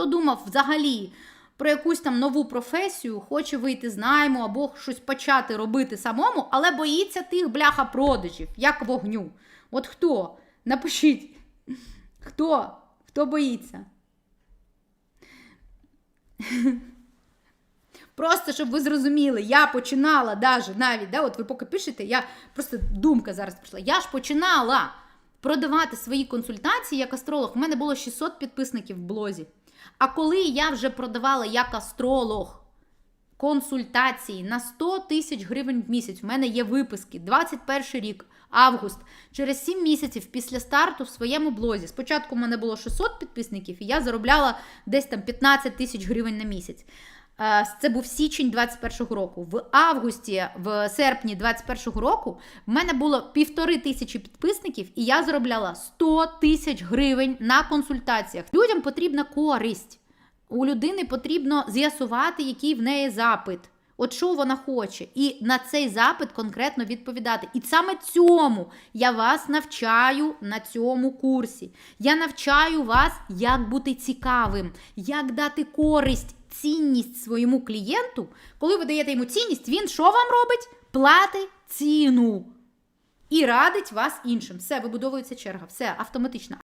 Хто думав взагалі про якусь там нову професію, хоче вийти з найму або щось почати робити самому, але боїться тих бляха продажів, як вогню. От хто? Напишіть. Хто? Хто боїться? Просто щоб ви зрозуміли, я починала даже навіть, да, от ви поки пишете, я просто думка зараз прийшла. Я ж починала продавати свої консультації як астролог. У мене було 600 підписників в блозі. А коли я вже продавала як астролог консультації на 100 тисяч гривень в місяць, у мене є виписки, 21 рік, август, через 7 місяців після старту в своєму блозі. Спочатку у мене було 600 підписників, і я заробляла десь там 15 тисяч гривень на місяць. Е, Це був січень 21-го року. В августі, в серпні 21-го року в мене було півтори тисячі підписників, і я заробляла 100 тисяч гривень на консультаціях. Людям потрібна користь. У людини потрібно з'ясувати, який в неї запит. От що вона хоче, і на цей запит конкретно відповідати. І саме цьому я вас навчаю на цьому курсі. Я навчаю вас, як бути цікавим, як дати користь, цінність своєму клієнту. Коли ви даєте йому цінність, він що вам робить? Платить ціну і радить вас іншим. Все, вибудовується черга, все автоматично.